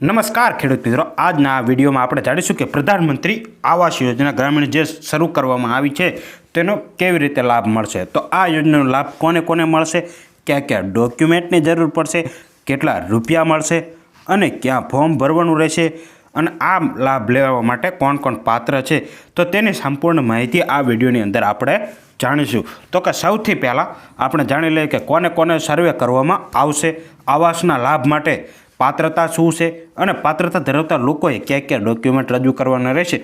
નમસ્કાર ખેડૂત મિત્રો. આજના આ વિડીયોમાં આપણે જાણીશું કે પ્રધાનમંત્રી આવાસ યોજના ગ્રામીણ જે શરૂ કરવામાં આવી છે, તેનો કેવી રીતે લાભ મળશે? તો આ યોજનાનો લાભ કોને કોને મળશે? ક્યાં ક્યાં ડોક્યુમેન્ટની જરૂર પડશે? કેટલા રૂપિયા મળશે? અને ક્યાં ફોર્મ ભરવાનું રહેશે? અને આ લાભ લેવા માટે કોણ કોણ પાત્ર છે? તો તેની સંપૂર્ણ માહિતી આ વિડીયોની અંદર આપણે જાણીશું. તો કે સૌથી પહેલાં આપણે જાણી લઈએ કે કોને કોને સર્વે કરવામાં આવશે, આવાસના લાભ માટે પાત્રતા શું છે અને પાત્રતા ધરાવતા લોકોએ ક્યાં ક્યાં ડોક્યુમેન્ટ રજૂ કરવાના રહેશે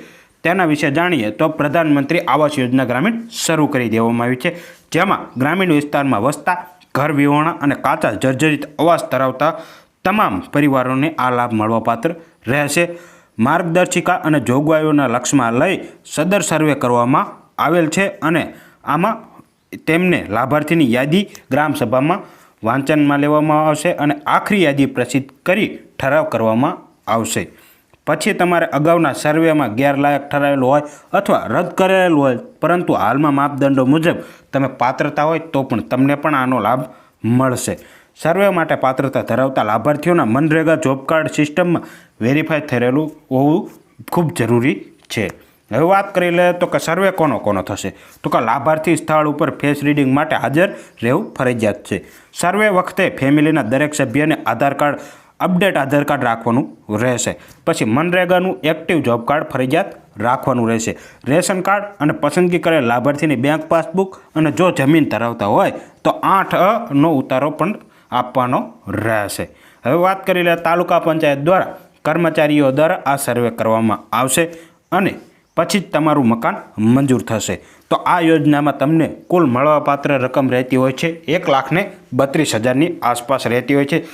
તેના વિશે જાણીએ તો પ્રધાનમંત્રી આવાસ યોજના ગ્રામીણ શરૂ કરી દેવામાં આવી છે. જેમાં ગ્રામીણ વિસ્તારમાં વસતા, ઘર વિહોણા અને કાચા જર્જરિત અવાસ ધરાવતા તમામ પરિવારોને આ લાભ મળવાપાત્ર રહેશે. માર્ગદર્શિકા અને જોગવાઈઓના લક્ષ્યમાં લઈ સદર સર્વે કરવામાં આવેલ છે અને આમાં તેમને લાભાર્થીની યાદી ગ્રામસભામાં વાંચનમાં લેવામાં આવશે અને આખરી યાદી પ્રસિદ્ધ કરી ઠરાવ કરવામાં આવશે. પછી તમારે અગાઉના સર્વેમાં ગેરલાયક ઠરાવેલું હોય અથવા રદ કરેલું હોય, પરંતુ હાલમાં માપદંડો મુજબ તમે પાત્રતા હોય તો પણ તમને પણ આનો લાભ મળશે. સર્વે માટે પાત્રતા ધરાવતા લાભાર્થીઓના મનરેગા, જોબ કાર્ડ સિસ્ટમમાં વેરીફાઈ થયેલું હોવું ખૂબ જરૂરી છે. હવે વાત કરી લે તો કે સર્વે કોનો કોનો થશે? તો કે લાભાર્થી સ્થળ ઉપર ફેસ રીડિંગ માટે હાજર રહેવું ફરજિયાત છે. સર્વે વખતે ફેમિલીના દરેક સભ્યને Aadhaar card, update Aadhaar card રાખવાનું રહેશે. પછી મનરેગાનું એક્ટિવ જોબ કાર્ડ ફરજિયાત રાખવાનું રહેશે. રેશન કાર્ડ અને પસંદગી કરેલ લાભાર્થીની બેંક પાસબુક અને જો જમીન ધરાવતા હોય, તો આઠ નો ઉતારો પણ આપવાનો રહેશે. હવે વાત કરી લે તાલુકા પંચાયત દ્વારા કર્મચારીઓ દ્વારા આ સર્વે કરવામાં આવશે અને પછી જ તમારું મકાન મંજૂર થશે. તો આ યોજનામાં તમને કુલ મળવાપાત્ર રકમ રહેતી હોય છે એક લાખને બત્રીસ હજારની આસપાસ રહેતી હોય છે.